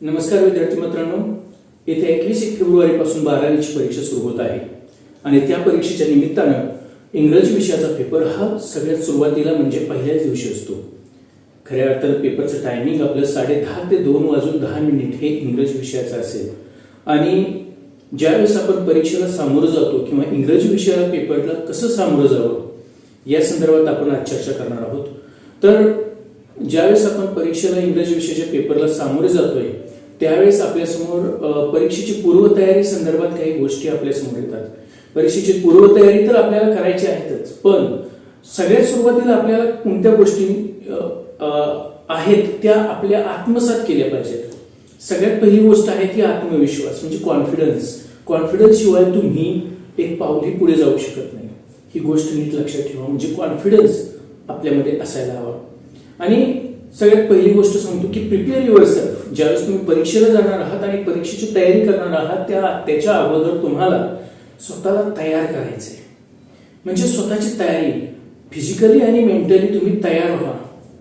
नमस्कार विद्यार्थी मित्रांनो. येत्या एकवीस एक फेब्रुवारीपासून बारावीची परीक्षा सुरू होत आहे. आणि त्या परीक्षेच्या निमित्तानं इंग्रजी विषयाचा पेपर हा सगळ्यात सुरुवातीला म्हणजे पहिल्याच दिवशी असतो. खऱ्या अर्थानं पेपरचं टायमिंग आपलं साडे दहा ते दोन वाजून दहा मिनिट हे इंग्रजी विषयाचं असेल. आणि ज्यावेळेस आपण परीक्षेला सामोरं जातो किंवा इंग्रजी विषयाला पेपरला कसं सामोरं जावं या संदर्भात आपण आज चर्चा करणार आहोत. तर ज्यावेळेस आपण परीक्षेला इंग्रजी विषयाच्या पेपरला सामोरे जातोय त्यावेळेस आपल्यासमोर परीक्षेची पूर्वतयारी संदर्भात काही गोष्टी आपल्यासमोर येतात. परीक्षेची पूर्वतयारी तर आपल्याला करायची आहेतच पण सगळ्यात सुरुवातीला आपल्याला कोणत्या गोष्टी आहेत त्या आपल्या आत्मसात केल्या पाहिजेत. सगळ्यात पहिली गोष्ट आहे ती आत्मविश्वास म्हणजे कॉन्फिडन्स कॉन्फिडन्स शिवाय तुम्ही एक पावली पुढे जाऊ शकत नाही. ही गोष्ट नीट लक्षात ठेवा म्हणजे कॉन्फिडन्स आपल्यामध्ये असायला हवा. आणि सगळ्यात पहिली गोष्ट सांगतो की प्रिपेअर युअर सेल्फ ज्यावेळेस तुम्ही परीक्षेला जाणार आहात आणि परीक्षेची तयारी करणार आहात त्या त्याच्या अगोदर तुम्हाला स्वतःला तयार करायचे म्हणजे स्वतःची तयारी फिजिकली आणि मेंटली तुम्ही तयार व्हा.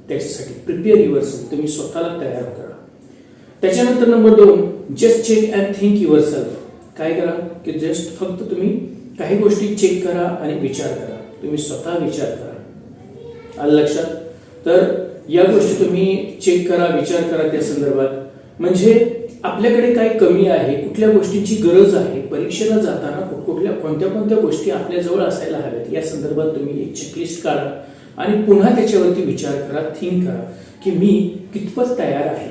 त्याच्यासाठी प्रिपेअर युअर सेल्फ तुम्ही स्वतःला तयार करा. त्याच्यानंतर नंबर दोन just check and think yourself काय करा? की जस्ट फक्त तुम्ही काही गोष्टी चेक करा आणि विचार करा. तुम्ही स्वतः विचार करा. आलं लक्षात? तर या गोष्टी तुम्ही चेक करा विचार करा त्या संदर्भात. म्हणजे आपल्याकडे काय कमी आहे कुठल्या गोष्टीची गरज आहे परीक्षेला जाताना कुठल्या कोणत्या कोणत्या गोष्टी आपल्याजवळ असायला हव्यात या संदर्भात तुम्ही एक चेकलिस्ट काढा. आणि पुन्हा त्याच्यावरती विचार करा थिंक करा की मी कितपत तयार आहे.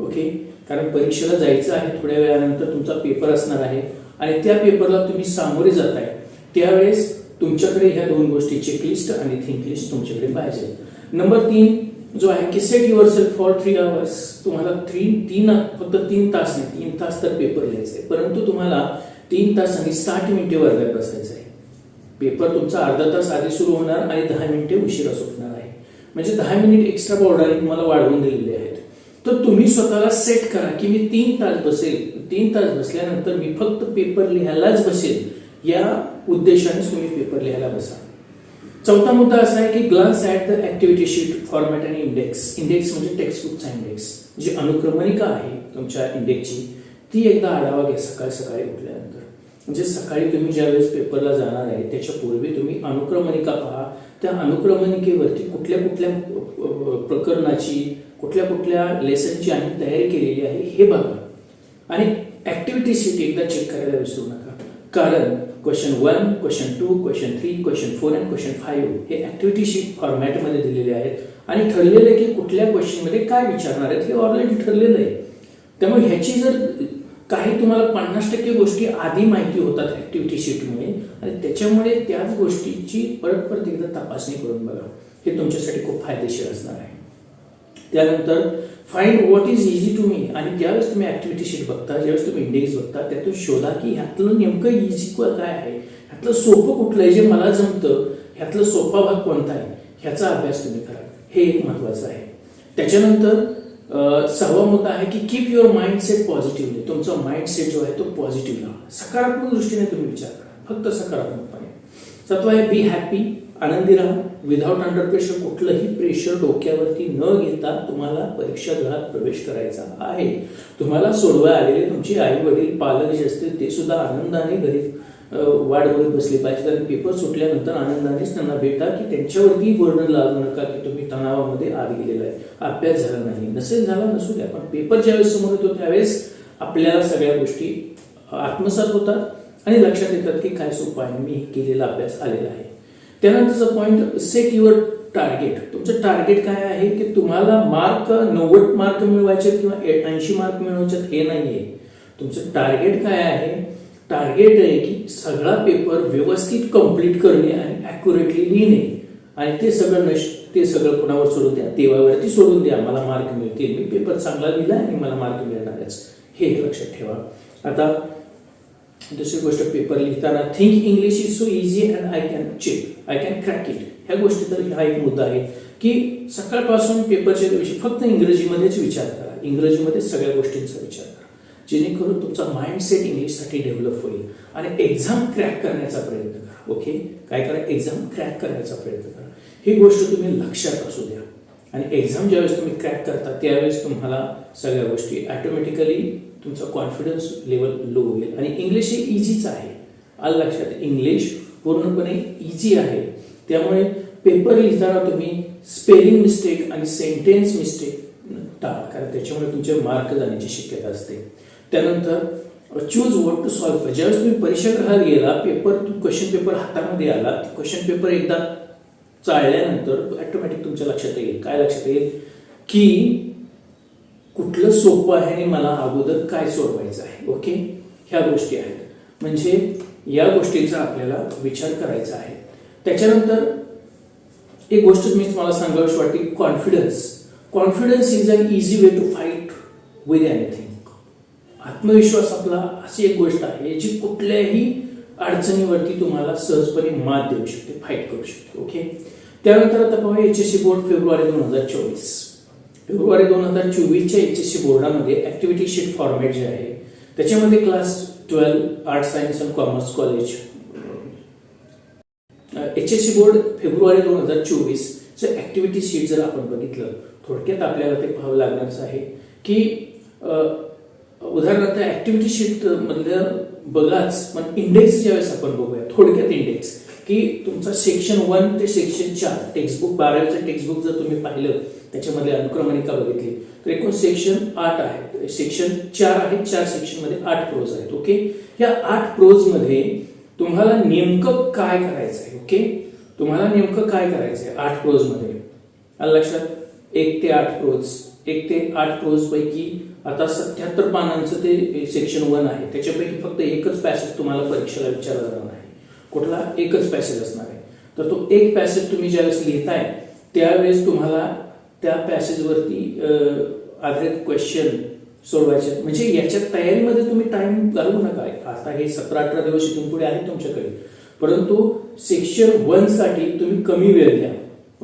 ओके? कारण परीक्षेला जायचं आहे थोड्या वेळानंतर तुमचा पेपर असणार आहे. आणि त्या पेपरला तुम्ही सामोरे जाताय. त्यावेळेस तुमच्याकडे ह्या दोन गोष्टी चेकलिस्ट आणि थिंक लिस्ट तुमच्याकडे पाहिजे. नंबर तीन जो आहे की set yourself for three hours तुम्हाला थ्री तीन फक्त तीन तास नाही तीन तास तर पेपर लिहायचा आहे. परंतु तुम्हाला तीन तास आणि साठ मिनिटे वर्गात बसायचं आहे. पेपर तुमचा अर्धा तास आधी सुरू होणार आणि दहा मिनिटे उशिरा सुटणार आहे. म्हणजे दहा मिनिट एक्स्ट्रा बॉर्डर तुम्हाला वाढवून दिलेले आहेत. तर तुम्ही स्वतःला सेट करा की मी तीन तास बसेल. तीन तास बसल्यानंतर मी फक्त पेपर लिहायलाच बसेल. या उद्देशाने तुम्ही पेपर लिहायला बसा. चौथा मुद्दा असा आहे की glance at the activity sheet format आणि इंडेक्स इंडेक्स म्हणजे टेक्स्टबुकचा इंडेक्स जी अनुक्रमणिका आहे तुमच्या इंडेक्सची ती एकदा आढावा घ्या सकाळी सकाळी उठल्यानंतर. म्हणजे सकाळी तुम्ही ज्यावेळेस पेपरला जाणार आहे त्याच्या पूर्वी तुम्ही अनुक्रमणिका पहा. त्या अनुक्रमणिकेवरती कुठल्या कुठल्या प्रकरणाची कुठल्या कुठल्या लेसनची आम्ही तयारी केलेली आहे हे बघा. आणि ऍक्टिव्हिटी शीट एकदा चेक करायला विसरू नका. कारण question one question two question three question four and question five हे ऍक्टिव्हिटी शीट फॉर्मॅटमध्ये दिलेले आहेत. आणि ठरलेलं आहे की कुठल्या क्वेश्चनमध्ये काय विचारणार आहेत हे ऑलरेडी ठरलेलं आहे. त्यामुळे ह्याची जर काही तुम्हाला पन्नास टक्के गोष्टी आधी माहिती होतात ऍक्टिव्हिटी शीटमुळे आणि त्याच्यामुळे त्याच गोष्टीची परत परत एकदा तपासणी करून बघा. हे तुमच्यासाठी खूप फायदेशीर असणार आहे. त्यानंतर find what is easy to me आणि ज्यावेळेस तुम्ही ऍक्टिव्हिटी शीट बघता ज्यावेळेस तुम्ही इंडेक्स बघता त्यातून शोधा की ह्यातलं नेमकं इझी काय आहे? ह्यातलं सोपं कुठलं आहे जे मला जमतं? ह्यातलं सोपा भाग कोणता आहे? ह्याचा अभ्यास तुम्ही करा. हे एक महत्वाचं आहे. त्याच्यानंतर सहावा मुद्दा आहे की keep your mind set positively तुमचा माइंड सेट जो आहे तो पॉझिटिव्ह राहा. सकारात्मक दृष्टीने तुम्ही विचार करा. फक्त सकारात्मकपणे. सातवा आहे बी हॅपी आनंदी राहा. विदाउट अंडर प्रेशर कुठलंही प्रेशर डोक्यावरती न घेता तुम्हाला परीक्षा घरात प्रवेश करायचा आहे. तुम्हाला सोडवा आलेले तुमचे आई वडील पालक जे असतील ते सुद्धा आनंदाने घरी वाट बघत बसली पाहिजे. कारण पेपर सुटल्यानंतर आनंदानेच त्यांना भेटा की त्यांच्यावरती वर्णन लागू नका की तुम्ही तणावामध्ये आत गेलेला आहे. अभ्यास झाला नाही. नसेल झाला नसू द्या. पण पेपर ज्यावेळेस समोर येतो त्यावेळेस आपल्याला सगळ्या गोष्टी आत्मसात होतात आणि लक्षात येतात की काय सोपं आहे. मी केलेला अभ्यास आलेला आहे. त्यानंतरचा पॉईंट सेट युअर टार्गेट तुमचं टार्गेट काय आहे की तुम्हाला मार्क नव्वद मार्क मिळवायचे किंवा ऐंशी मार्क मिळवायचे हे नाहीये. तुमचं टार्गेट काय आहे? टार्गेट आहे की सगळा पेपर व्यवस्थित कंप्लीट करणे आणि अॅक्युरेटली लिहिणे. आणि ते सगळं नश ते सगळं कोणावर सोडून द्या? देवावरती सोडून द्या. मला मार्क मिळतील. मी पेपर चांगला लिहिला आणि मला मार्क मिळणारच. हे लक्षात ठेवा. आता दुसरी गोष्ट पेपर लिहिताना think English is so easy and I can check I can crack it ह्या गोष्टी तर हा एक मुद्दा आहे की सकाळपासून पेपरच्या दिवशी फक्त इंग्रजीमध्येच विचार करा. इंग्रजीमध्ये सगळ्या गोष्टींचा विचार करा. जेणेकरून तुमचा माइंडसेट इंग्लिशसाठी डेव्हलप होईल आणि एक्झाम क्रॅक करण्याचा प्रयत्न करा. ओके काय करा? एक्झाम क्रॅक करण्याचा प्रयत्न करा. ही गोष्ट तुम्ही लक्षात असू द्या. आणि एक्झाम ज्यावेळेस तुम्ही क्रॅक करता त्यावेळेस तुम्हाला सगळ्या गोष्टी ॲटोमॅटिकली तुमचा कॉन्फिडन्स लेवल लो होईल. आणि इंग्लिश हे इझीच आहे. आलं लक्षात? इंग्लिश पूर्णपणे इझी आहे. त्यामुळे पेपर लिहिताना तुम्ही स्पेलिंग मिस्टेक आणि सेंटेन्स मिस्टेक टाळा कारण त्याच्यामुळे तुमचे मार्क जाण्याची शक्यता असते. त्यानंतर चूज वॉट टू सॉल्व्ह ज्यावेळेस तुम्ही परीक्षागृहात गेला पेपर क्वेश्चन पेपर हातामध्ये आला क्वेश्चन पेपर एकदा चाळल्यानंतर ऑटोमॅटिक तुमच्या लक्षात येईल. काय लक्षात येईल? की कुठलं सोपं आहे आणि मला अगोदर काय सोडवायचं आहे. ओके ह्या गोष्टी आहेत. म्हणजे या गोष्टीचा आपल्याला विचार करायचा आहे. त्याच्यानंतर एक गोष्ट मी तुम्हाला सांगावीशी वाटते confidence confidence is an easy way to fight with anything आत्मविश्वास आपला अशी एक गोष्ट आहे जी कुठल्याही अडचणीवरती तुम्हाला सहजपणे मात देऊ शकते फाईट करू शकते ओके त्यानंतर आता पाहूया एच एस सी बोर्ड फेब्रुवारी दोन हजार चोवीस. फेब्रुवारी दोन हजार चोवीसच्या एच एस सी बोर्डामध्ये ऍक्टिव्हिटी शीट फॉर्मॅट जे आहे त्याच्यामध्ये class twelve arts science and commerce college. H S C board February दोन हजार चोवीसचं ऍक्टिव्हिटी शीट जर आपण बघितलं थोडक्यात आपल्याला ते पाहावं लागणारच आहे की उदाहरणार्थ ऍक्टिव्हिटी शीट मधलं बघाच म्हणजे पण इंडेक्स ज्यावेळेस आपण बघूया थोडक्यात इंडेक्स की तुमचा सेक्शन वन ते सेक्शन चार टेक्स्टबुक बारावीचं टेक्स्टबुक जर तुम्ही पाहिलं त्याच्यामध्ये अनुक्रमणिका बघितली तर एकूण सेक्शन आठ आहे. सेक्शन चार आहे चार सेक्शनमध्ये आठ प्रोज आहेत ओके या आठ प्रोजमध्ये तुम्हाला नेमकं काय करायचं आहे ओके तुम्हाला नेमकं काय करायचं आहे आठ प्रोजमध्ये आलं लक्षात? एक ते आठ प्रोज एक ते आठ प्रोज पैकी आता सत्याहत्तर पानांचं ते सेक्शन वन आहे. त्याच्यापैकी फक्त एकच पॅसेज तुम्हाला परीक्षेला विचारला जाणार आहे. कुठला एकच पॅसेज असणार आहे. तर तो एक पॅसेज तुम्ही ज्यावेळेस लिहिताय त्यावेळेस तुम्हाला त्या पॅसेजवरती आधारित क्वेश्चन सोडवायचे आहेत. म्हणजे याच्या तयारीमध्ये तुम्ही टाइम घालवू नका. आता हे सतरा अठरा दिवस इथून पुढे आहेत तुमच्याकडे. परंतु सेक्शन वनसाठी तुम्ही कमी वेळ द्या.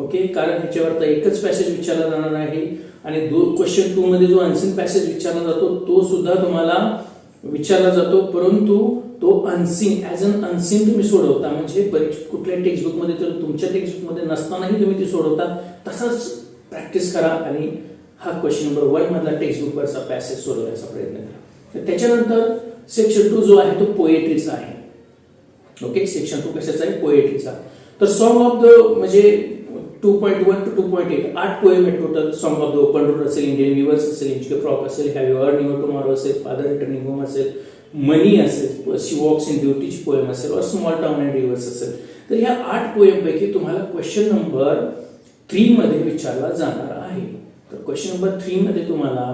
ओके? कारण ह्याच्यावर तर एकच पॅसेज विचारला जाणार आहे आणि दो क्वेश्चन टू मध्ये जो अनसिन पॅसेज विचारला जातो तो सुद्धा तुम्हाला विचारला जातो. परंतु तो अनसीन ॲज अन अनसीन तुम्ही सोडवता म्हणजे परीक्षा कुठल्या टेक्स्टबुकमध्ये तर तुमच्या टेक्स्टबुकमध्ये नसतानाही तुम्ही ती सोडवता तसाच प्रॅक्टिस करा आणि हा क्वेश्चन नंबर वन मधला टेक्स्टबुकवरचा पॅसेज सोडवण्याचा प्रयत्न करा. तर त्याच्यानंतर सेक्शन टू जो आहे तो पोएट्रीचा आहे. ओके सेक्शन टू कशाचा आहे? पोएट्रीचा तर सॉन्ग ऑफ द म्हणजे two point one two two point eight आठ पोएम आहे total song of the open road असेल इंडियन विवर्स असेल इंच क्रॉप असेल have you earned your tomorrow असेल फादर रिटर्निंग होम असेल मनी असेल शी वॉक्स इन ब्युटीची पोएम असेल और स्मॉल टाउन अँड रिव्हर्स असेल तर ह्या आठ पोएमपैकी तुम्हाला क्वेश्चन नंबर थ्रीमध्ये विचारला जाणार आहे. तर क्वेश्चन नंबर थ्रीमध्ये तुम्हाला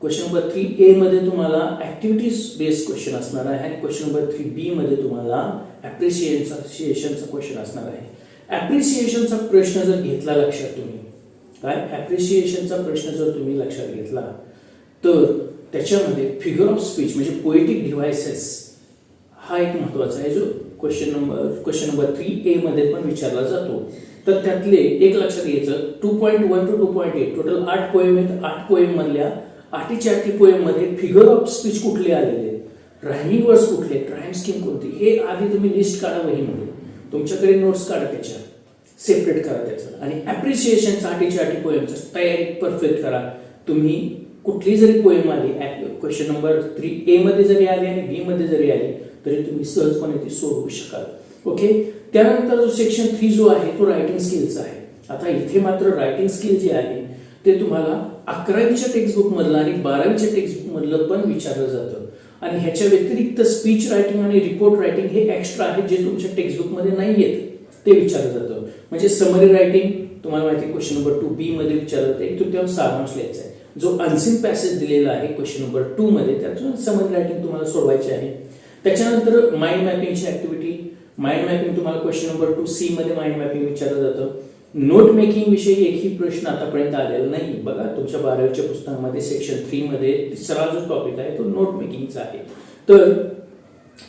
क्वेश्चन नंबर थ्री ए मध्ये तुम्हाला ऍक्टिव्हिटीज बेस्ड क्वेश्चन असणार आहे आणि क्वेश्चन नंबर थ्री बी मध्ये तुम्हाला ऍप्रिसिएशनचा क्वेश्चन असणार आहे. ऍप्रिसिएशनचा प्रश्न जर घेतला लक्षात तुम्ही काय? ऍप्रिसिएशनचा प्रश्न जर तुम्ही लक्षात घेतला तर त्याच्यामध्ये फिगर ऑफ स्पीच म्हणजे पोएटिक डिव्हायसेस हा एक महत्त्वाचा आहे. जो question number question number three A मध्ये पण विचारला जातो. तर त्यातले एक लक्षात घ्यायचं two point one two two point eight total आठ पोएम आहेत. आठ पोएम मधल्या आठीच्या आठी पोएममध्ये फिगर ऑफ स्पीच कुठले आलेले आहेत? रायमिंग वर्ड्स कुठले राईम स्कीम कोणती? हे आधी तुम्ही लिस्ट काढा वहीमध्ये तुमच्याकडे नोट्स काढा त्याच्या. सेपरेट करा त्याचं. आणि ॲप्रिसिएशनचा आठीच्या आठी पोएमचं तयारी परफेक्ट करा. तुम्ही कुठली जरी पोएम आली क्वेश्चन नंबर थ्री ए मध्ये जरी आली आणि बी मध्ये जरी आली तरी तुम्ही सहजपणे ती सोडवू शकाल. ओके त्यानंतर जो सेक्शन थ्री जो आहे तो रायटिंग स्किलचा आहे. आता इथे मात्र रायटिंग स्किल जे आहे ते तुम्हाला अकरावीच्या टेक्स्टबुक मधलं आणि बारावीच्या टेक्स्टबुक मधलं पण विचारलं जातं. आणि ह्याच्या व्यतिरिक्त स्पीच रायटिंग आणि रिपोर्ट रायटिंग हे एक्स्ट्रा आहे जे तुमच्या टेक्स्टबुकमध्ये नाही आहेत ते विचारलं जातं. म्हणजे समरी रायटिंग तुम्हाला माहिती क्वेश्चन नंबर टू बी मध्ये विचारलं जातं. एक तृतीयांश सारांश लिहायचा आहे. जो अनसिन पॅसेज दिलेला आहे क्वेश्चन नंबर टू मध्ये त्यातून समरी रायटिंग तुम्हाला सोडवायची आहे. त्याच्यानंतर माइंड मॅपिंगची ऍक्टिव्हिटी माइंड मॅपिंग तुम्हाला क्वेश्चन नंबर टू सी मध्ये माइंड मॅपिंग विचारलं जातं. नोट मेकिंग विषयी एकही प्रश्न आतापर्यंत आलेला नाही. बघा तुमच्या बारावीच्या पुस्तकामध्ये सेक्शन थ्री मध्ये तिसरा जो टॉपिक आहे तो नोट मेकिंगचा आहे. तर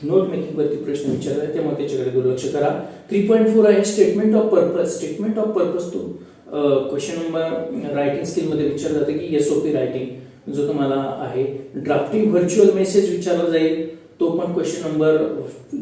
नोट मेकिंग वरती प्रश्न विचारला त्यामुळे त्याच्याकडे दुर्लक्ष करा. थ्री पॉईंट फोर आहे statement of purpose statement of purpose तो क्वेश्चन नंबर रायटिंग स्किलमध्ये विचारलं जातं की एस ओ पी रायटिंग जो तुम्हाला आहे. ड्राफ्टिंग व्हर्च्युअल मेसेज विचारला जाईल तो पण क्वेश्चन नंबर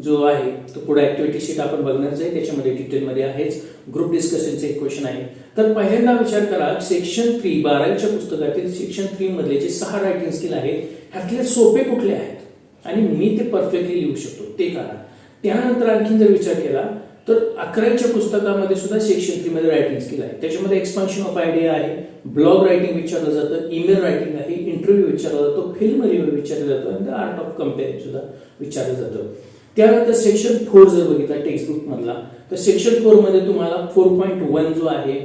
जो आहे तो पुढे ऍक्टिव्हिटी शीट आपण बघणार जाईल त्याच्यामध्ये डिटेलमध्ये आहेच. ग्रुप डिस्कशनचे एक क्वेश्चन आहे. तर पहिल्यांदा विचार करा सेक्शन थ्री बारावीच्या पुस्तकातील सेक्शन थ्री मधले जे सहा रायटिंग स्किल आहेत ह्यातले सोपे कुठले आहेत? आणि मी ते परफेक्टली लिहू शकतो. ते करा. त्यानंतर आणखीन जर विचार केला तर अकरावीच्या पुस्तकामध्ये सुद्धा सेक्शन थ्रीमध्ये रायटिंग स्किल आहे. त्याच्यामध्ये एक्सपान्शन ऑफ आयडिया आहे ब्लॉग रायटिंग विचारलं जातं ईमेल रायटिंग आहे इंटरव्ह्यू विचारला जातो फिल्म रिव्ह्यू विचारलं जातं आणि आर्ट ऑफ कम्पेअरिंग सुद्धा विचारलं जातं. त्यानंतर सेक्शन फोर जर बघितला टेक्स्टबुक मधला तर सेक्शन फोरमध्ये तुम्हाला फोर पॉईंट वन जो आहे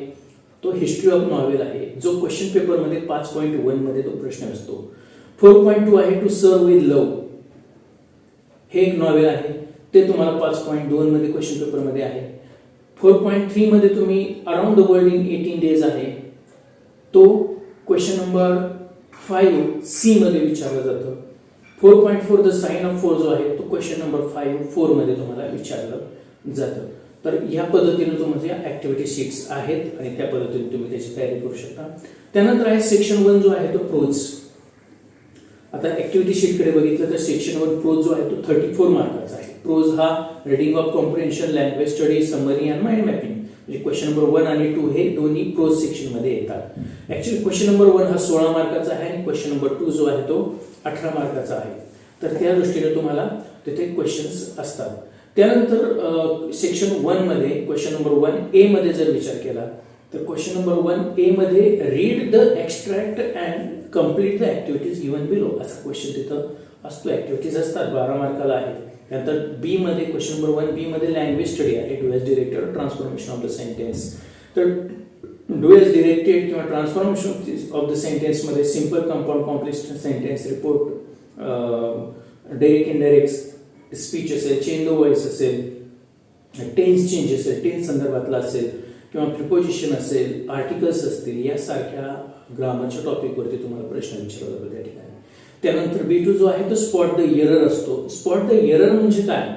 तो हिस्ट्री ऑफ नॉवेल आहे. जो क्वेश्चन पेपरमध्ये पाच पॉईंट वनमध्ये तो प्रश्न असतो. फोर पॉईंट टू आहे टू सर्व विथ लव हे एक नॉवेल आहे. ते तुम्हाला पाच पॉईंट दोन मध्ये क्वेश्चन पेपरमध्ये आहे. फोर पॉईंट थ्री मध्ये तुम्ही around the world in eighteen days आहे. तो क्वेश्चन नंबर फाईव्ह सी मध्ये विचारलं जातं. Four point four the sign of four जो आहे तो क्वेश्चन नंबर फाईव्ह फोरमध्ये तुम्हाला विचारलं जातं. तर या पद्धतीने तुमच्या ऍक्टिव्हिटी शीट्स आहेत आणि त्या पद्धतीने तुम्ही त्याची तयारी करू शकता. त्यानंतर आहे सेक्शन वन जो आहे तो प्रोज आता ऍक्टिव्हिटी शीटकडे बघितलं तर सेक्शन वन प्रोज जो आहे तो थर्टी फोर मार्काचा आहे प्रोज हा reading of comprehension language study summary and mind mapping म्हणजे क्वेश्चन नंबर वन आणि टू हे दोन्ही प्रोज सेक्शनमध्ये येतात. ऍक्च्युली क्वेश्चन नंबर वन हा सोळा मार्काचा आहे आणि क्वेश्चन नंबर टू जो आहे तो अठरा मार्काचा आहे. तर त्या दृष्टीने तुम्हाला तिथे क्वेश्चन्स असतात. त्यानंतर सेक्शन वनमध्ये क्वेश्चन नंबर वन ए मध्ये जर विचार केला तर क्वेश्चन नंबर वन ए मध्ये read the extract and complete the activities given below असा क्वेश्चन तिथं असतो. ऍक्टिव्हिटीज असतात. बारा मार्काला आहे त्यानंतर बी मध्ये क्वेश्चन नंबर वन बी मध्ये लँग्वेज स्टडी आहे. Do as directed transformation of the sentence तर डुएस डिरेक्टेड किंवा transformation of the सेंटेन्समध्ये simple compound complex sentence report direct indirect speech असेल चेंज द वॉइस असेल टेन्स चेंज असेल टेन्स संदर्भातला असेल किंवा प्रिपोजिशन असेल आर्टिकल्स असतील यासारख्या ग्रामरच्या टॉपिकवरती तुम्हाला प्रश्न विचारला जातो त्या ठिकाणी. त्यानंतर बी टू जो आहे तो स्पॉट द एरर असतो. स्पॉट द एरर म्हणजे काय?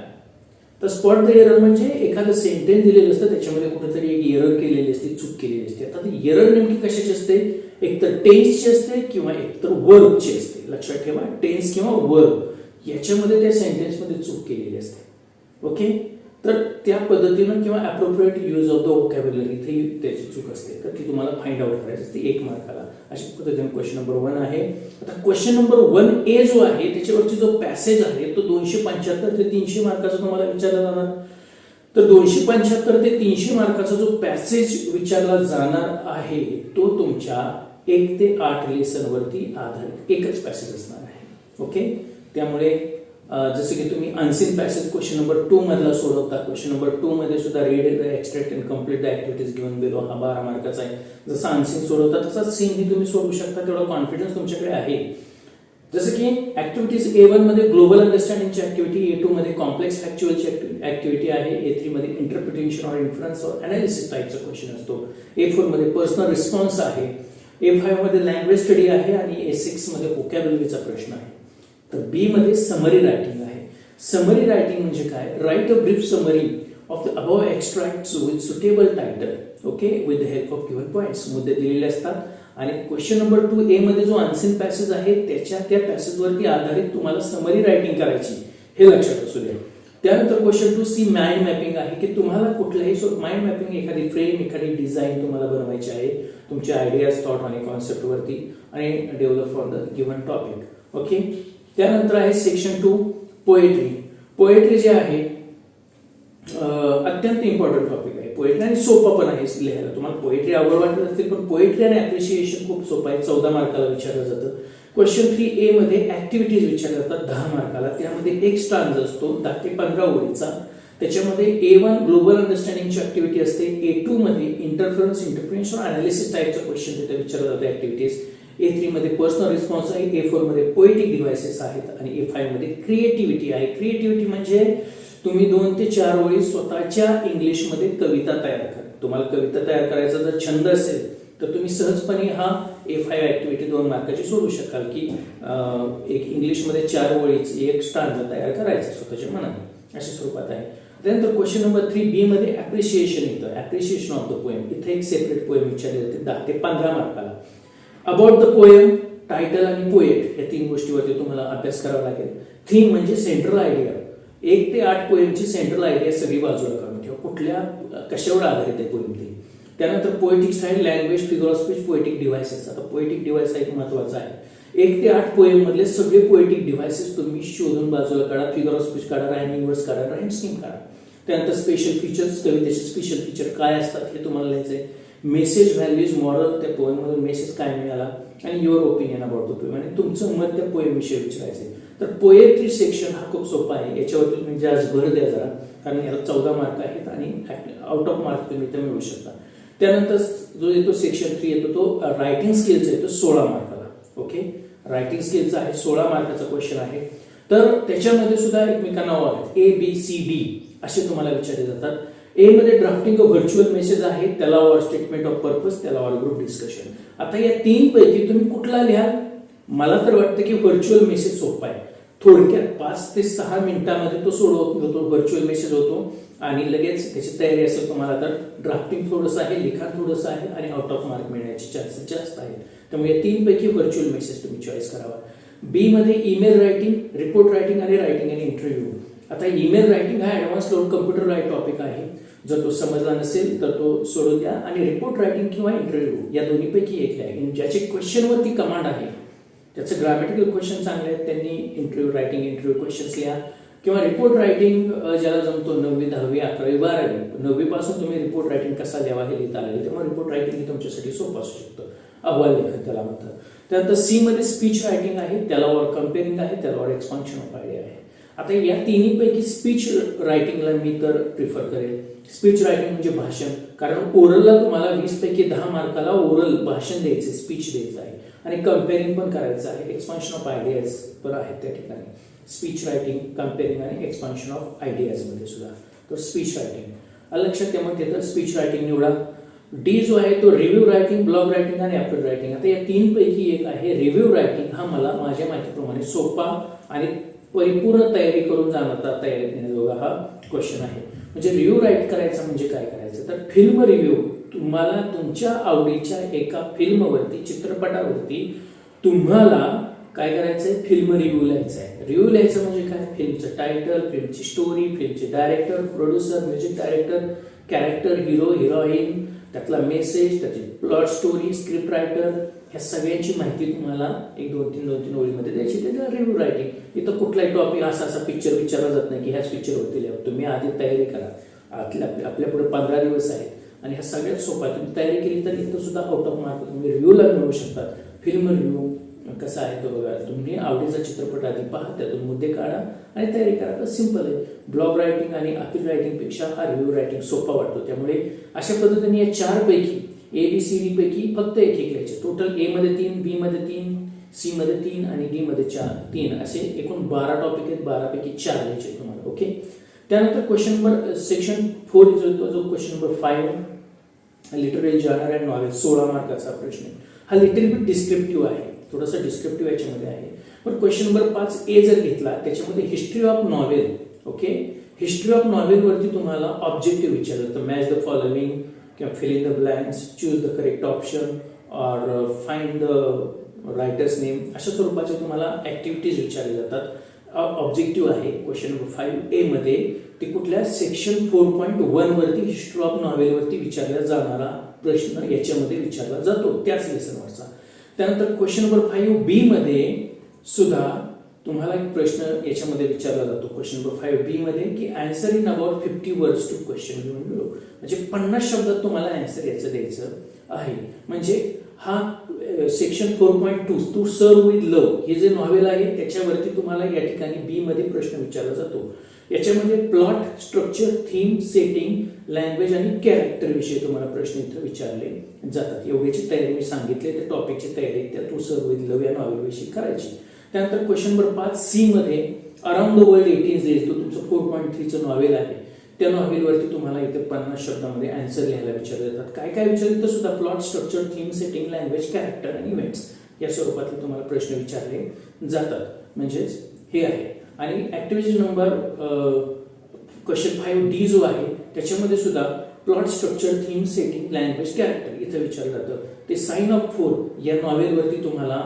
तर स्पॉट द एरर म्हणजे एखादं सेंटेन्स दिलेलं असतं त्याच्यामध्ये कुठेतरी एक एरर केलेली असते चूक केलेली असते. आता ती एरर नेमकी कशाची असते? एक तर टेन्सची असते किंवा एक तर वर्बची असते. लक्षात ठेवा टेन्स किंवा वर्ब याच्यामध्ये त्या सेंटेन्समध्ये चूक केलेली असते. ओके तर त्या पद्धतीनं किंवा appropriate use of the vocabulary इथे त्याची चूक असते. तर ती तुम्हाला फाइंड आउट करायची असते एक मार्काला. अशा पद्धतीने क्वेश्चन नंबर वन आहे. आता क्वेश्चन नंबर वन ए जो आहे त्याच्यावरची जो पॅसेज आहे तो दोनशे पंच्याहत्तर ते तीनशे मार्काचा तुम्हाला विचारला जाणार. तर दोनशे पंच्याहत्तर ते तीनशे मार्काचा जो पॅसेज विचारला जाणार आहे तो तुमच्या एक ते आठ लेसनवरती आधारित एकच पॅसेज असणार आहे. ओके त्यामुळे जसं की तुम्ही unseen passage question number two मधला सोडवता. क्वेश्चन नंबर टू मध्ये सुद्धा read the extract and complete the activities घेऊन गेलो हा बारा मार्काचा आहे. जसं अनसिन सोडवता तसाच सीन ही तुम्ही सोडवू शकता. तेवढा कॉन्फिडन्स तुमच्याकडे आहे. जसं की ऍक्टिव्हिटीज ए वनमध्ये ग्लोबल अंडरस्टँडिंगची ऍक्टिव्हिटी ए टू मध्ये कॉम्प्लेक्स फॅक्च्युअलची ऍक्टिव्हिटी आहे. ए थ्री मध्ये interpretation or influence or analysis टाईपचा क्वेश्चन असतो. ए फोरमध्ये पर्सनल रिस्पॉन्स आहे. ए फाईव्हमध्ये लँग्वेज स्टडी आहे. आणि ए सिक्समध्ये ओकॅबलरीचा प्रश्न आहे. तर बी मध्ये समरी रायटिंग आहे. समरी रायटिंग म्हणजे काय? Write a brief summary of the above extract with suitable title okay with the help of given points मुद्दे दिलेले असतात. आणि क्वेश्चन नंबर टू ए मध्ये जो अनसिन पॅसेज आहे त्याच्या त्या पॅसेजवरती आधारित तुम्हाला समरी रायटिंग करायची हे लक्षात असू द्या. त्यानंतर question two C mind mapping आहे की तुम्हाला कुठल्याही माइंड मॅपिंग एखादी फ्रेम एखादी डिझाईन तुम्हाला बनवायची आहे तुमच्या आयडियाज थॉट आणि कॉन्सेप्टवरती आणि develop for the given topic okay त्यानंतर आहे सेक्शन टू पोएट्री पोएट्री जे आहे अत्यंत इम्पॉर्टंट टॉपिक आहे. पोएट्री आणि सोपं पण आहे लिहायला. तुम्हाला पोएट्री आवड वाटत असतील पण पोएट्री आणि अप्रिशिएशन खूप सोपं आहे. चौदा मार्काला विचारलं जातं. क्वेश्चन थ्री ए मध्ये ऍक्टिव्हिटीज विचारल्या जातात दहा मार्काला. त्यामध्ये एक स्टांज असतो दहा ते पंधरा ओळीचा. त्याच्यामध्ये ए वन ग्लोबल अंडरस्टँडिंगची ऍक्टिव्हिटी असते. ए टू मध्ये इंटरफरन्स इंटरफरन्स अनालिसिस टाईपचा क्वेश्चन तिथे विचारलं जातं ऍक्टिव्हिटीज ए थ्री मध्ये पर्सनल रिस्पॉन्स आहे ए फोरमध्ये पोएटिक डिव्हायसेस आहेत आणि ए फाईव्हमध्ये क्रिएटिव्हिटी आहे. क्रिएटिव्हिटी म्हणजे तुम्ही दोन ते चार ओळी स्वतःच्या इंग्लिशमध्ये कविता तयार करा. तुम्हाला कविता तयार करायचा जर छंद असेल तर तुम्ही सहजपणे हा ए फाय ऍक्टिव्हिटी दोन मार्काची सोडू शकाल की एक इंग्लिशमध्ये चार ओळीची एक स्टांड तयार करायचा स्वतःच्या मनाने. अशा स्वरूपात आहे. त्यानंतर क्वेश्चन नंबर थ्री बी मध्ये अप्रिशिएशन येतं. अप्रिशिएशन ऑफ द पोएम इथे एक सेपरेट पोएम विचारले जाते. दहा ते पंधरा मार्काला. अबाउट द पोएम टायटल आणि पोएट या तीन गोष्टीवरती तुम्हाला अभ्यास करावा लागेल. थीम म्हणजे सेंट्रल आयडिया एक ते आठ पोएमची सेंट्रल आयडिया सगळी बाजूला काढून ठेवा. कुठल्या कशावर आधारित आहे पोएम ती? त्यानंतर poetic style language figure of speech poetic devices आता पोएटिक डिव्हाइस एक महत्त्वाचा आहे. एक ते आठ पोएम मधले सगळे पोएटिक डिव्हायसेस तुम्ही शोधून बाजूला काढा. फिगर ऑफ स्पीच काढा रायमिंग वर्ड्स काढा राईम स्कीम काढा. त्यानंतर स्पेशल फीचर्स कवितेचे स्पेशल फीचर काय असतात हे तुम्हाला लिहायचं आहे मेसेज व्हॅल्यूज मॉरल त्या पोएममधून मेसेज काय मिळाला? आणि your opinion about the poem आणि तुमचं मत त्या पोएमविषयी विचारायचं तर पोएट्री सेक्शन हा खूप सोपा आहे. याच्यावरती तुम्ही जास्त भर द्या जरा. कारण याला चौदा मार्क आहेत आणि आउट ऑफ मार्क तुम्ही ते मिळू शकता. त्यानंतर जो येतो सेक्शन थ्री येतो तो रायटिंग स्किलचा येतो सोळा मार्काला ओके रायटिंग स्किलचा आहे सोळा मार्काचा क्वेश्चन आहे. तर त्याच्यामध्ये सुद्धा एकमेकांना आहेत ए बी सी डी असे तुम्हाला विचारले जातात. ए मध्ये ड्राफ्टिंग व्हर्च्युअल मेसेज आहे त्याला ऑर स्टेटमेंट ऑफ पर्पज त्याला ऑर ग्रुप डिस्कशन आता या तीन पैकी तुम्ही कुठला लिहाल मला तर वाटतं की व्हर्च्युअल मेसेज सोपा आहे. थोडक्यात पाच ते सहा मिनिटामध्ये तो सोडवत होतो व्हर्च्युअल मेसेज होतो आणि लगेच त्याची तयारी असेल तुम्हाला तर ड्राफ्टिंग थोडंसं आहे लिखाण थोडंसं आहे आणि आउट ऑफ मार्क मिळण्याचे चान्सेस जास्त आहेत. त्यामुळे या तीन पैकी व्हर्च्युअल मेसेज तुम्ही चॉईस करावा. बी मध्ये ईमेल रायटिंग रिपोर्ट रायटिंग आणि रायटिंग आणि इंटरव्ह्यू आता ईमेल रायटिंग हा ऍडव्हान्स लोन कम्प्युटर एक टॉपिक आहे. जर तो समजला नसेल तर तो सोडून द्या. आणि रिपोर्ट रायटिंग किंवा इंटरव्ह्यू या दोन्हीपैकी एक आहे. ज्याचे क्वेश्चनवरती कमांड आहे त्याचं ग्रामॅटिकल क्वेश्चन चांगले आहेत त्यांनी इंटरव्ह्यू रायटिंग इंटरव्ह्यू क्वेश्चन्स लिहा. किंवा रिपोर्ट रायटिंग ज्याला जमतो नववी दहावी अकरावी बारावी नववीपासून तुम्ही रिपोर्ट रायटिंग कसा द्यावा हे लिहिता आले. तेव्हा रिपोर्ट रायटिंग हे तुमच्यासाठी सोपं असू शकतं. अहवाल लेखन त्याला म्हणतात. त्यानंतर सी मध्ये स्पीच रायटिंग आहे त्याला वर कम्पेरिंग आहे त्याला वर एक्सपान्शन ऑफ आयडिया आहे. आता या तिन्हीपैकी स्पीच रायटिंगला मी तर प्रिफर करेल. स्पीच रायटिंग म्हणजे भाषण. कारण ओरलला तुम्हाला वीस पैकी दहा मार्काला ओरल भाषण द्यायचे स्पीच द्यायचं आहे. आणि कम्पेअरिंग पण करायचं आहे. एक्सपान्शन ऑफ आयडियाज पण आहेत त्या ठिकाणी. स्पीच रायटिंग कम्पेअरिंग आणि एक्सपान्शन ऑफ आयडियाजमध्ये सुद्धा. तर स्पीच रायटिंग लक्षात त्यामध्ये तर स्पीच रायटिंग निवडा. डी जो आहे तो रिव्ह्यू रायटिंग ब्लॉग रायटिंग आणि ॲपल रायटिंग आता या तीनपैकी एक आहे रिव्ह्यू रायटिंग हा मला माझ्या माहितीप्रमाणे सोपा आणि परिपूर्ण तयारी करून जाणारा तयारी देण्याजोगा हा क्वेश्चन आहे. म्हणजे रिव्ह्यू राईट करायचा म्हणजे काय करायचं? तर फिल्म रिव्ह्यू तुम्हाला तुमच्या आवडीच्या एका फिल्मवरती चित्रपटावरती तुम्हाला काय करायचंय? फिल्म रिव्ह्यू लिहायचं आहे रिव्ह्यू लिहायचं म्हणजे काय? फिल्मचं टायटल फिल्मची story फिल्मचे director producer music director character hero heroine त्यातला मेसेज त्याची प्लॉट स्टोरी स्क्रिप्ट रायटर ह्या सगळ्यांची माहिती तुम्हाला एक दोन तीन दोन तीन ओळीमध्ये द्यायची. त्याचा रिव्ह्यू रायटिंग इथं कुठलाही टॉपिक असा असा पिक्चर विचारला जात नाही की ह्याच पिक्चरवरती होतील तुम्ही आधी तयारी करा. आतल्या आपल्या पुढे पंधरा दिवस आहेत. आणि ह्या सगळ्यात सोपा तुम्ही तयारी केली तर इथं सुद्धा आउट ऑफ मार्क तुम्ही रिव्ह्यूला मिळवू शकता. फिल्म रिव्ह्यू कसा आहे तो बघा तुम्ही आवडीचा चित्रपट आधी पहा त्यातून मुद्दे काढा आणि तयारी करा. तर सिंपल आहे. ब्लॉग रायटिंग आणि अपील रायटिंगपेक्षा हा रिव्ह्यू रायटिंग सोपा वाटतो. त्यामुळे अशा पद्धतीने या चारपैकी ए बी सी डी पैकी फक्त एक एक घ्यायचे. टोटल ए मध्ये तीन बी मध्ये तीन सी मध्ये तीन आणि डी मध्ये चार तीन. असे एकूण बारा टॉपिक आहेत. बारापैकी चार घ्यायचे तुम्हाला ओके त्यानंतर क्वेश्चन नंबर सेक्शन फोर जो येतो जो question number five literary journal and knowledge सोळा मार्काचा प्रश्न हा लिटल बिट डिस्क्रिप्टिव्ह आहे. थोडासा डिस्क्रिप्टिव्ह याच्यामध्ये आहे. पण क्वेश्चन नंबर पाच ए जर घेतला त्याच्यामध्ये history of novel okay history of नॉवेलवरती तुम्हाला ऑब्जेक्टिव्ह विचारलं. तर मॅच द फॉलोविंग किंवा fill in the blanks choose the correct option or find the writer's name अशा स्वरूपाच्या तुम्हाला ऍक्टिव्हिटीज विचारल्या जातात. ऑब्जेक्टिव्ह आहे क्वेश्चन नंबर फाईव्ह ए मध्ये ते कुठल्या सेक्शन फोर पॉईंट वन वरती हिस्ट्री ऑफ नॉवेलवरती विचारला जाणारा प्रश्न याच्यामध्ये विचारला जातो. त्याच लेसनवरचा त्यानंतर क्वेश्चन नंबर फाईव्ह बी मध्ये सुद्धा तुम्हाला एक प्रश्न याच्यामध्ये विचारला जातो. क्वेश्चन नंबर फाईव्ह बी मध्ये की answer in about fifty words two question म्हणजे पन्नास शब्दात तुम्हाला अँसर याचं द्यायचं आहे. म्हणजे हा section four point two two सर्व विथ लव हे जे नॉवेल आहे त्याच्यावरती तुम्हाला या ठिकाणी बी मध्ये प्रश्न विचारला जातो. याच्यामध्ये plot structure theme setting language आणि कॅरेक्टर विषयी तुम्हाला प्रश्न इथं विचारले जातात. एवढ्याची तयारी मी सांगितले त्या टॉपिकची तयारी त्या तू सर्व लव या नॉवेलविषयी करायची. त्यानंतर क्वेश्चन नंबर पाच सी मध्ये around the world eighteen days तो तुमचं फोर पॉईंट थ्रीचं नॉवेल आहे. त्या नॉवेलवरती तुम्हाला इथे पन्नास शब्दामध्ये अँसर लिहायला विचारले जातात. काय काय विचारले तर सुद्धा plot structure theme setting language character आणि इव्हेंट्स या स्वरूपातले तुम्हाला प्रश्न विचारले जातात. म्हणजेच हे आहे. आणि activity number question five D जो आहे त्याच्यामध्ये सुद्धा plot structure theme setting language character इथं विचारलं जातं. ते साईन ऑफ फोर या नॉवेलवरती तुम्हाला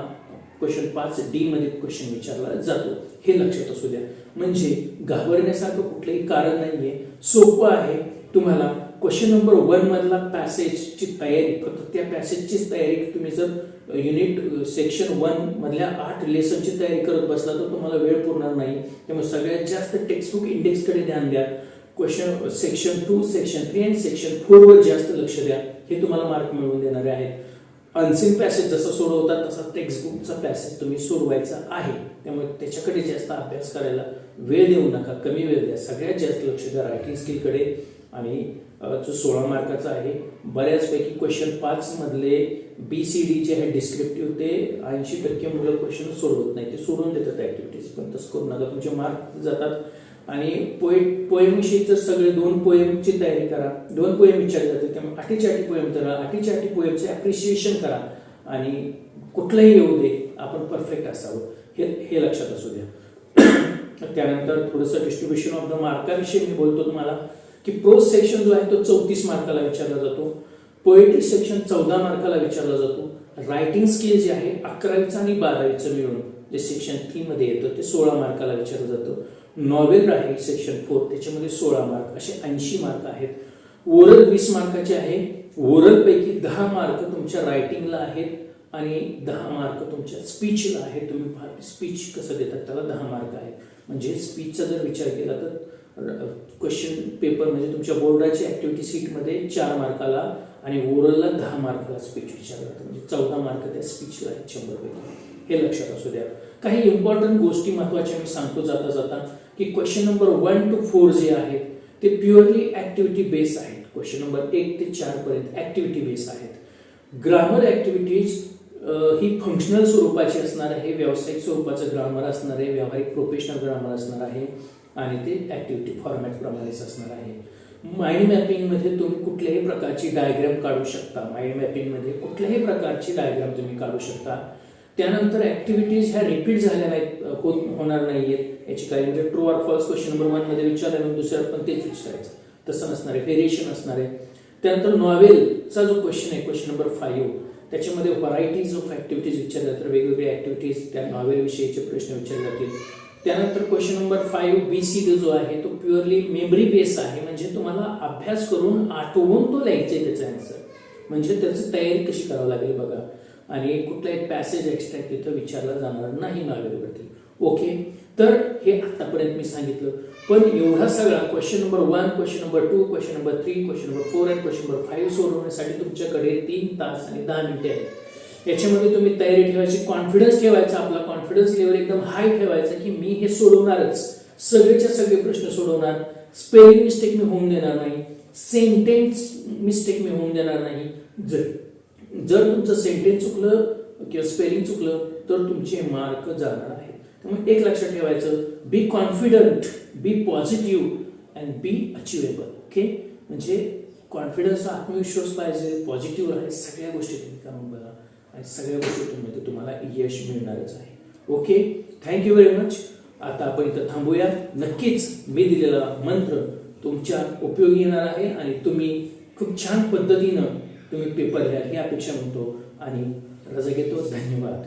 क्वेश्चन पाच डी मध्ये क्वेश्चन विचारला जातो. हे लक्षात असू द्या. म्हणजे घाबरण्यासारखं कुठलंही कारण नाहीये. सोपं आहे तुम्हाला क्वेश्चन नंबर वन मधला पॅसेजची तयारी. फक्त त्या पॅसेजचीच तयारी तुम्ही जर युनिट सेक्शन वन मधल्या आठ लेसनची तयारी करत बसला तर तुम्हाला वेळ पुरणार नाही. त्यामुळे सगळ्यात जास्त टेक्स्टबुक इंडेक्सकडे ध्यान द्या. Question section two section three आणि सेक्शन फोर वर जास्त लक्ष द्या. हे तुम्हाला मार्क मिळवून देणारे आहेत. अनसिन पॅसेज जसं सोडवतात तसा टेक्स्टबुकचा पॅसेज तुम्ही सोडवायचा आहे. त्यामुळे त्याच्याकडे जास्त अभ्यास करायला वेळ देऊ नका. कमी वेळ द्या. सगळ्यात जास्त लक्ष द्या रायटिंग स्किलकडे आणि जो सोळा मार्काचा आहे बऱ्याचपैकी क्वेश्चन पाच मधले बी सी डी जे आहे डिस्क्रिप्टिव्ह ते ऐंशी टक्के मुलं क्वेश्चन सोडवत नाही ते सोडून देतात ऍक्टिव्हिटीज पण तसं करू नका. तुमचे मार्क जातात. आणि पोएट पोएमविषयीचं सगळे दोन पोएमची तयारी करा. दोन पोएम विचारले जाते त्यामुळे आठीच्या आठी पोएम करा आठीच्या आठी पोएमचे ॲप्रिशिएशन करा. आणि कुठलंही येऊ दे आपण परफेक्ट असावं. हे हे लक्षात असू द्या. त्यानंतर थोडंसं डिस्ट्रीब्युशन ऑफ द मार्काविषयी मी बोलतो तुम्हाला की प्रो सेक्शन जो आहे तो चौतीस मार्काला विचारला जातो. पोएट्री सेक्शन चौदा मार्काला विचारला जातो. रायटिंग स्किल जे आहे अकरावीचं आणि बारावीचं मिळून जे सेक्शन थ्रीमध्ये येतं ते सोळा मार्काला विचारलं जातं. नॉवेल आहे सेक्शन फोर त्याच्यामध्ये सोळा मार्क असे ऐंशी मार्क आहेत. ओरल वीस मार्काचे आहे. ओरलपैकी दहा मार्क तुमच्या रायटिंगला आहेत आणि दहा मार्क तुमच्या स्पीचला आहेत. तुम्ही स्पीच कसं देतात त्याला? दहा मार्क आहेत. म्हणजे स्पीचचा जर विचार केला तर क्वेश्चन पेपर म्हणजे तुमच्या बोर्डाची ऍक्टिव्हिटी सीटमध्ये चार मार्काला आणि ओरलला दहा मार्काला स्पीच विचारला. म्हणजे चौदा मार्क त्या स्पीचला आहेत शंभर पैकी हे लक्षात असू द्या. काही इम्पॉर्टंट गोष्टी महत्त्वाच्या मी सांगतो जाता जाता. की question number one two four जे आहेत ते प्युअरली ऍक्टिव्हिटी बेस आहेत. क्वेश्चन नंबर एक ते चार पर्यंत ऍक्टिव्हिटी बेस आहेत. ग्रामर ऍक्टिव्हिटीज ही फंक्शनल स्वरूपाची असणार आहे व्यावसायिक स्वरूपाचं ग्रामर असणार आहे व्यावहारिक प्रोफेशनल ग्रामर असणार आहे आणि ते ऍक्टिव्हिटी फॉर्मॅट प्रमाणेच असणार आहे. माइंड मॅपिंगमध्ये तुम्ही कुठल्याही प्रकारची डायग्राम काढू शकता. माइंड मॅपिंगमध्ये कुठल्याही प्रकारची डायग्राम तुम्ही काढू शकता. त्यानंतर ऍक्टिव्हिटीज ह्या रिपीट झाल्या नाहीत होत होणार नाहीयेत. याची काही म्हणजे true or false question number वनमध्ये विचारलं म्हणून दुसऱ्यात पण तेच विचारायचं. तसं नसणार आहे व्हेरिएशन असणार आहे. त्यानंतर नॉवेलचा जो क्वेश्चन आहे क्वेश्चन नंबर फाईव्ह त्याच्यामध्ये व्हरायटीज ऑफ ऍक्टिव्हिटीज विचारल्या जातात. वेगवेगळे ऍक्टिव्हिटीज त्या नॉवेलविषयीचे प्रश्न विचारले जातील. त्यानंतर question number five B C जो आहे तो प्युअरली मेमरी बेस आहे. म्हणजे तुम्हाला अभ्यास करून आठवून तो लिहायचा आहे त्याचा आन्सर म्हणजे त्याची तयारी कशी करावी लागेल बघा. आणि कुठलाही पॅसेज एक्स्ट्रा तिथं विचारला जाणार नाही नॉवेलवरती ओके तर हे आतापर्यंत मी सांगितलं. पण एवढा सगळा question number one question number two question number three question number four आणि क्वेश्चन नंबर फाईव्ह सोडवण्यासाठी तुमच्याकडे तीन तास आणि दहा मिनिटे आहेत. याच्यामध्ये तुम्ही तयारी ठेवायची कॉन्फिडन्स ठेवायचा आपला कॉन्फिडन्स लेवल एकदम हाय ठेवायचा की मी हे सोडवणारच. सगळेच्या सगळे प्रश्न सोडवणार. स्पेलिंग मिस्टेक मी होऊन देणार नाही. सेंटेन्स मिस्टेक मी होऊन देणार नाही. जर जर तुमचं सेंटेन्स चुकलं किंवा स्पेलिंग चुकलं तर तुमचे मार्क जाणार आहे त्यामुळे एक लक्षात ठेवायचं be confident be positive and be achievable okay म्हणजे कॉन्फिडन्स आत्मविश्वास पाहिजे पॉझिटिव्ह आहे सगळ्या गोष्टी तुम्ही करून बघा. आणि सगळ्या गोष्टींमध्ये तुम्हाला यश मिळणारच आहे. ओके थँक्यू व्हेरी मच आता आपण इथं थांबूया. नक्कीच मी दिलेला मंत्र तुमच्या उपयोगी येणार आहे आणि तुम्ही खूप छान पद्धतीनं तुम्ही पेपर द्या ही अपेक्षा म्हणतो आणि रजा घेतो. धन्यवाद.